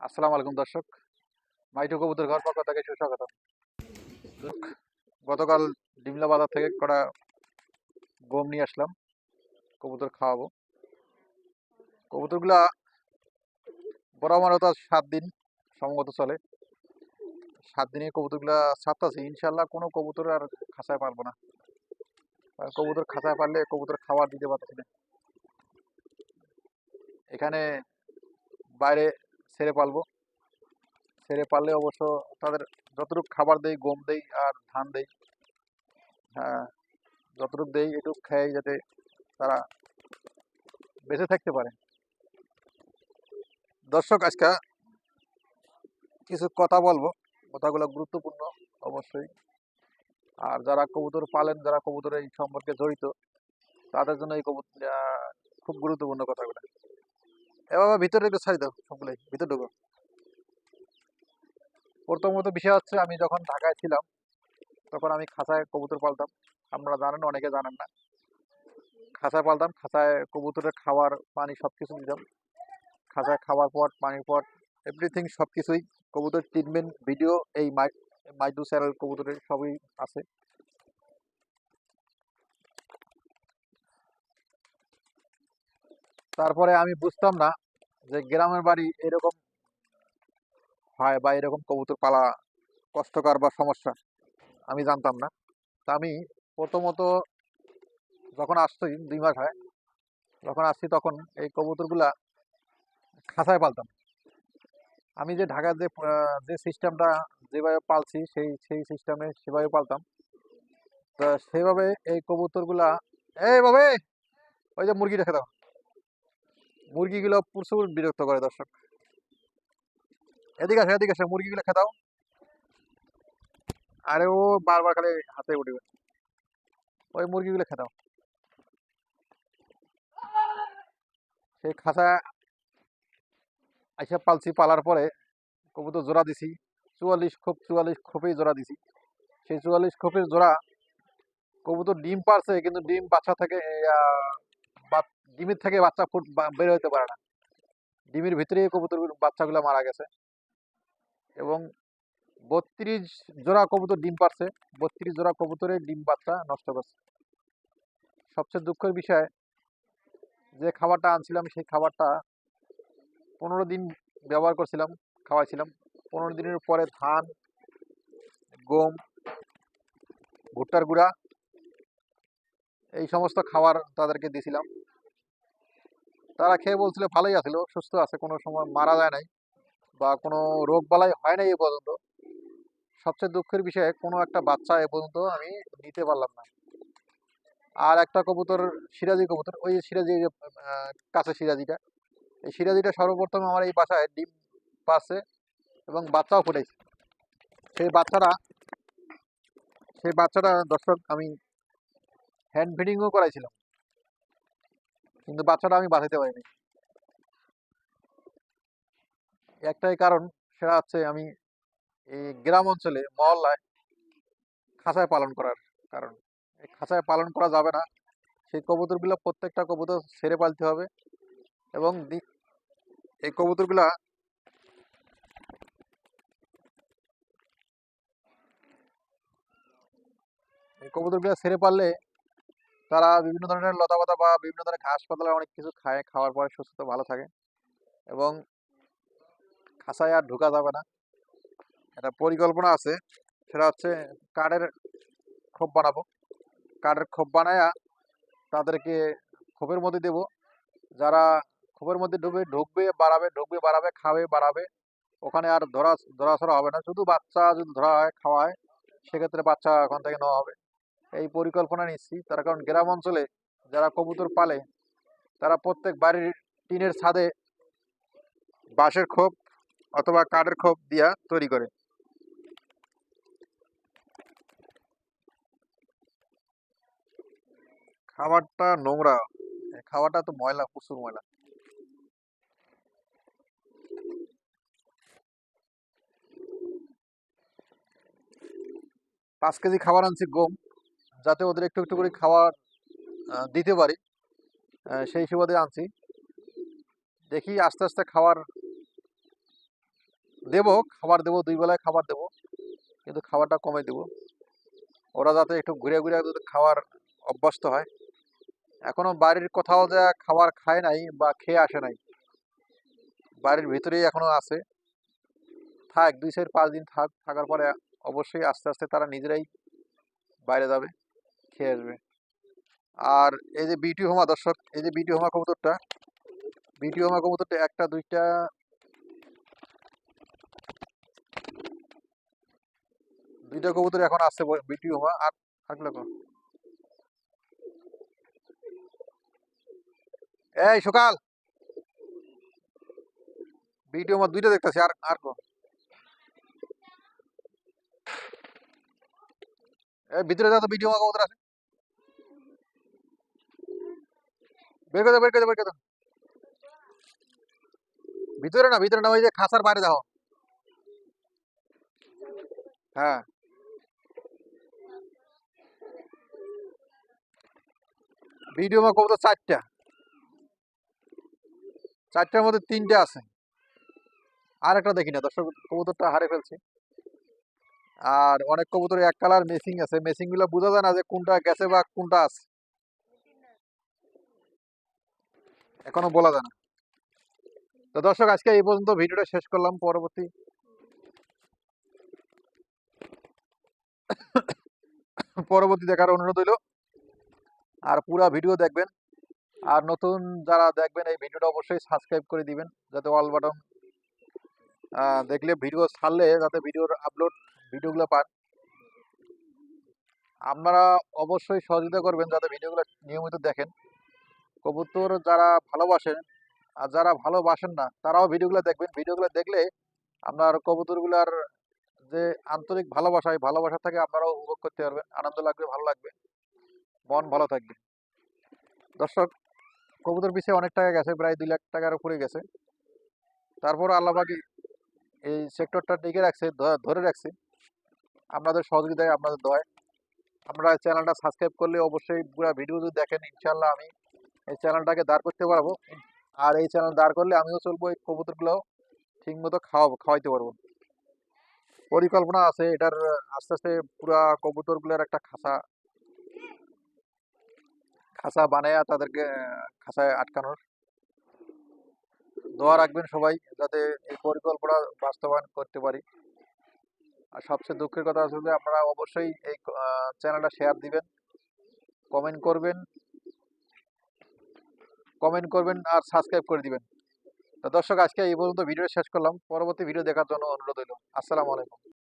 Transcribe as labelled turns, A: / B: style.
A: আসসালামু আলাইকুম দর্শক। মাইটু কবুতর ঘর পক্ষ থেকে সুস্বাগত গতকাল ডিমলা বাজার থেকে কটা গম নিয়ে আসলাম। কবুতর খাওয়াবো। কবুতরগুলা বরাবর তো সাত দিন সম্ভবত চলে। সাত দিনে কবুতরগুলা ছাড়তেছি ইনশাল্লাহ কোনো কবুতর আর খাঁচায় পারব না। কবুতর খাঁচায় পারলে কবুতর খাবার দিতে পারতেছি না। এখানে বাইরে ছেড়ে পালবো। ছেড়ে পারলে অবশ্য তাদের যতটুকু খাবার দেই, গম দেই আর ধান দেই হ্যাঁ যতটুকু দেই এটুকু খেয়ে যাতে তারা বেঁচে থাকতে পারে। দর্শক, আজকে কিছু কথা বলব। কথাগুলো গুরুত্বপূর্ণ, অবশ্যই। আর যারা কবুতর পালেন, যারা কবুতর এই সম্পর্কে জড়িত, তাদের জন্য এই কবুতর খুব গুরুত্বপূর্ণ কথাগুলো। এবার ভিতরে একটু ছাড়ি দাও ভিতরে ঢুকো। প্রথমত বিষয় হচ্ছে, আমি যখন ঢাকায় ছিলাম, তখন আমি খাঁচায় কবুতর পালতাম। আপনারা জানেন, অনেকে জানেন না। খাঁচায় পালতাম খাঁচায় কবুতরের খাবার পানি সব কিছু দিতাম। খাঁচায় খাওয়ার পর, পানির পর এভরিথিং সব কিছুই কবুতর ট্রিটমেন্ট ভিডিও এই মাই মাইডু চ্যানেল কবুতরের সবই আছে। তারপরে আমি বুঝতাম না যে গ্রামের বাড়ি এরকম হয় বা এরকম কবুতর পালা কষ্টকর বা সমস্যা, আমি জানতাম না। তা আমি প্রথমত যখন আসছি, দুই মাস হয়, যখন আসছি তখন এই কবুতরগুলা খাঁচায় পালতাম। আমি যে ঢাকার যে যে সিস্টেমটা যেভাবে পালছি, সেই সেই সিস্টেমে সেভাবে পালতাম। তা সেভাবে এই কবুতরগুলা, এই বাবে ওই যে মুরগি রেখে দাও। মুরগিগুলো প্রচুর বিরক্ত করে দর্শক। এদিকে আসে এদিকে আসে, মুরগিগুলো খেয়ে দাও। আরে ও বারবার খালি হাতে উঠবে। ওই মুরগিগুলো খেয়ে দাও। সেই খাঁচা আইসা পালছি, পালার পরে কবুতর জোড়া দিছি। চুয়াল্লিশ খোপ, চুয়াল্লিশ খোপেই জোড়া দিছি। সেই চুয়াল্লিশ খোপের জোড়া কবুতর ডিম পারছে, কিন্তু ডিম বাচ্চা থেকে ডিমের থেকে বাচ্চা ফুট বের হতে পারে না। ডিমের ভিতরে কবুতর বাচ্চাগুলো মারা গেছে। এবং বত্রিশ জোড়া কবুতর ডিম পারছে। বত্রিশ জোড়া কবুতরের ডিম বাচ্চা নষ্ট করছে। সবচেয়ে দুঃখের বিষয়, যে খাবারটা আনছিলাম, সেই খাবারটা পনেরো দিন ব্যবহার করছিলাম, খাওয়াইছিলাম। পনেরো দিনের পরে ধান, গম, ভুট্টার গুঁড়া, এই সমস্ত খাবার তাদেরকে দিয়েছিলাম তারা খেয়ে বলছিল ভালোই আছিল সুস্থ আছে কোনো সময় মারা যায় নাই বা কোনো রোগ বালাই হয় নাই এ পর্যন্ত। সবচেয়ে দুঃখের বিষয়ে কোনো একটা বাচ্চা এ পর্যন্ত আমি নিতে পারলাম না। আর একটা কবুতর সিরাজি কবুতর ওই সিরাজি যে, কাছে সিরাজিটা এই সিরাজিটা সর্বপ্রথম আমার এই বাসায় ডিম পাচ্ছে এবং বাচ্চাও ফুটেছে সেই বাচ্চাটা সেই বাচ্চাটা দর্শক আমি হ্যান্ড ফিডিংও করাইছিলাম। কিন্তু বাচ্চাটা আমি বাঁচাতে পারিনি। একটাই কারণ সেটা হচ্ছে আমি এই গ্রাম অঞ্চলে, মহল্লায় খাঁচায় পালন করার কারণ। এই খাঁচায় পালন করা যাবে না। সেই কবুতরগুলো প্রত্যেকটা কবুতর ছেড়ে পালতে হবে এবং এই কবুতরগুলা এই কবুতরগুলো ছেড়ে পারলে তারা বিভিন্ন ধরনের লতা পাতা বা বিভিন্ন ধরনের ঘাস পাতলা অনেক কিছু খায়, খাওয়ার পরে সুস্থ, ভালো থাকে এবং খাঁচায় আর ঢোকা যাবে না। একটা পরিকল্পনা আছে, সেটা হচ্ছে কাঠের খোপ বানাবো। কাঠের খোপ বানায়া তাদেরকে খোপের মধ্যে দেব। যারা খোপের মধ্যে ঢুকবে ঢুকবে, বাড়াবে ঢুকবে, বাড়াবে, খাবে, বাড়াবে, ওখানে আর ধরা, ধরাছড়া হবে না। শুধু বাচ্চা যদি ধরা হয়, খাওয়া হয়, সেক্ষেত্রে বাচ্চা ওখান থেকে নেওয়া হবে। এই পরিকল্পনা নিচ্ছি। তার কারণ গ্রাম অঞ্চলে যারা কবুতর পালে, তারা প্রত্যেক বাড়ির টিনের ছাদে বাঁশের খোপ অথবা কাঠের খোপ দিয়া তৈরি করে। খাবারটা নোংরা খাবারটা তো ময়লা, প্রচুর ময়লা। পাঁচ কেজি খাবার আনছি, গম। যাতে ওদের একটু একটু করে খাবার আহ, দিতে পারি। সেই সুবাদে আনছি। দেখি আস্তে আস্তে খাবার দেবো খাবার দেবো দুই বেলায় খাবার দেবো কিন্তু খাবারটা কমে দেবো। ওরা যাতে একটু ঘুরে ঘুরে খাওয়ার অভ্যস্ত হয়। এখনও বাড়ির কোথাও যা খাবার খায় নাই বা খেয়ে আসে নাই বাড়ির ভিতরেই এখনও আছে। থাক দুই চার পাঁচ দিন থাক থাকার পরে অবশ্যই আস্তে আস্তে তারা নিজেরাই বাইরে যাবে। খেয়ে আসবে। আর এই যে বিটি হোমা দর্শক, এই যে বিটি হোমা কবুতরটা বিটি হোমা কবুতরটা একটা, দুইটা দুইটা কবুতর এখন আসছে বিটি হোমা আর থাকলে এই সকাল! বিটি হোমা দুইটা দেখতেছি, আর আর কো? ভিতরে যা তো বিটি হোমা কবুতর আছে। বের করে দাও, বের করে দাও, বের করে দাও। ভিতরে না ভিতরে না ওই যে খাসার বাইরে যাও হ্যাঁ। ভিডিও মা কবুতর চারটা। চারটার মধ্যে তিনটে আছে। আর একটা দেখি না দর্শক কবুতরটা হারে ফেলছে। আর অনেক কবুতর এক কালার মেসিং আছে। মেসিংগুলো বোঝা যায় না যে কোনটা গেছে বা কোনটা আছে। এখনও বলা যায় না। তো দর্শক, আজকে এই পর্যন্ত ভিডিওটা শেষ করলাম, পরবর্তী পরবর্তী দেখার অনুরোধ হইল। আর পুরা ভিডিও দেখবেন। আর নতুন যারা দেখবেন, এই ভিডিওটা অবশ্যই সাবস্ক্রাইব করে দিবেন, যাতে অল বাটন দেখলে ভিডিও ছাড়লে যাতে ভিডিওর আপলোড ভিডিওগুলো পান। আপনারা অবশ্যই সহযোগিতা করবেন, যাতে ভিডিওগুলো নিয়মিত দেখেন। কবুতর যারা ভালোবাসেন আর যারা ভালোবাসেন না, তারাও ভিডিওগুলো দেখবেন। ভিডিওগুলো দেখলে আপনার কবুতরগুলার যে আন্তরিক ভালোবাসা, এই ভালোবাসা থেকে আপনারাও উপভোগ করতে পারবেন। আনন্দ লাগবে, ভালো লাগবে। মন ভালো থাকবে। দর্শক, কবুতর পিছিয়ে অনেক টাকা গেছে, প্রায় দুই লাখ টাকার উপরে গেছে। তারপর আল্লাহবাকি এই সেক্টরটা টিকে রাখছে ধরে রাখছে। আপনাদের সহযোগিতায়, আপনাদের দয় আপনারা চ্যানেলটা সাবস্ক্রাইব করলে অবশ্যই পুরো ভিডিও যদি দেখেন ইনশাল্লাহ আমি এই চ্যানেলটাকে দাঁড় করতে পারব। আর এই চ্যানেল দাঁড় করলে আমিও চলবো, এই কবুতরগুলো ঠিক মতো খাওয়াবো, খাওয়াইতে পারব। পরিকল্পনা আছে, এটার আস্তে আস্তে পুরা কবুতরগুলোর একটা খাঁচা খাঁচা বানায়া তাদেরকে খাঁচায় আটকানোর। দোয়া রাখবেন সবাই, যাতে এই পরিকল্পনা বাস্তবায়ন করতে পারি। আর সবচেয়ে দুঃখের কথা আছে যে, আপনারা অবশ্যই এই চ্যানেলটা শেয়ার দিবেন কমেন্ট করবেন। কমেন্ট করবেন আর সাবস্ক্রাইব করে দিবেন। তো দর্শক, আজকে এই পর্যন্ত ভিডিও শেষ করলাম। পরবর্তী ভিডিও দেখার জন্য অনুরোধ হইল আসসালামু আলাইকুম।